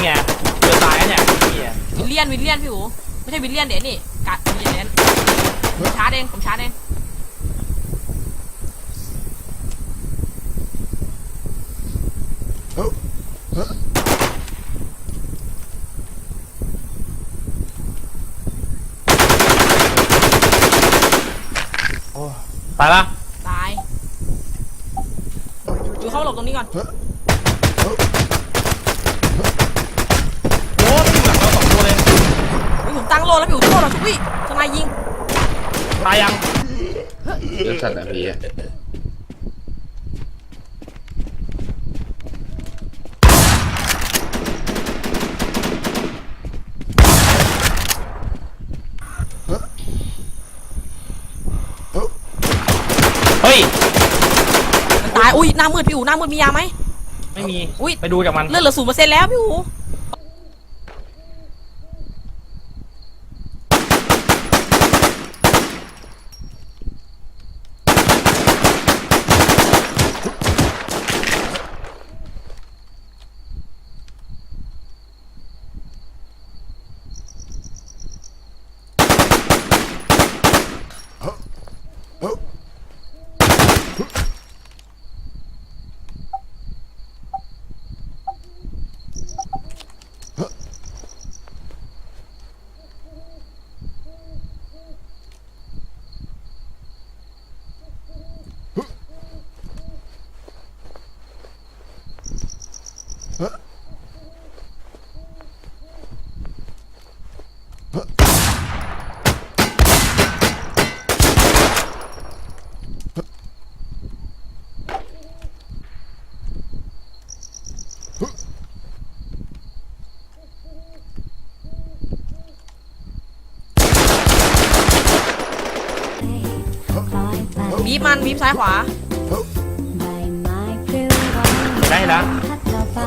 นี่ไงเกือบตายแล้วเนี่ยไอ้เหี้ยวิลเลียนวิลเลียนพี่อูไม่ใช่วิลเลียนเดี๋ยวนี่กัดวิลเลียนผมชาร์จเองผมชาร์จเองตายละตายอยู่เข้ามาหลบตรงนี้ก่อน โอ้ไม่อยู่หลังเราสองตัวเลย อุ๊ยผมตั้ง โลแล้วพี่อูโทษเหรอทุกวี่ทนายยิงตายยังเดี๋ยวสัตว์อะพี่อะเฮ้ย มันตายอุ้ยหน้ามืดพี่อูหน้ามืดมียาไหมไม่มี อุ๊ย ไปดูจากมัน เลือดเหลือศูนย์เปอร์เซ็นต์แล้วพี่อู Huh? บีบมันบีบซ้ายขวาใบไม้ปลิวไหวได้แล้วพัดเบา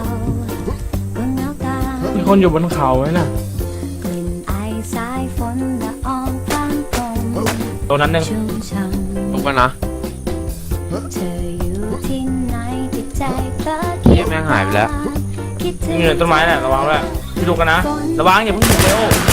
ๆก็เหงาตามมีคนอยู่บนเขาไหมน่ะกลิ่นไอสายฝนละอองกลางกรมตัวนั้นหนึ่งชุ่มช่ลุกกันนะำเธออยู่ที่ไหนที่ใจเพลิดเหี้ยแม่งหายไปแล้วคิดถึงนี่ต้นไม้แหละระวังด้วยพี่ดูกันนะ ระวังอย่าเพิ่งถึงเร็วไปละตายแล้วตายแล้วไว้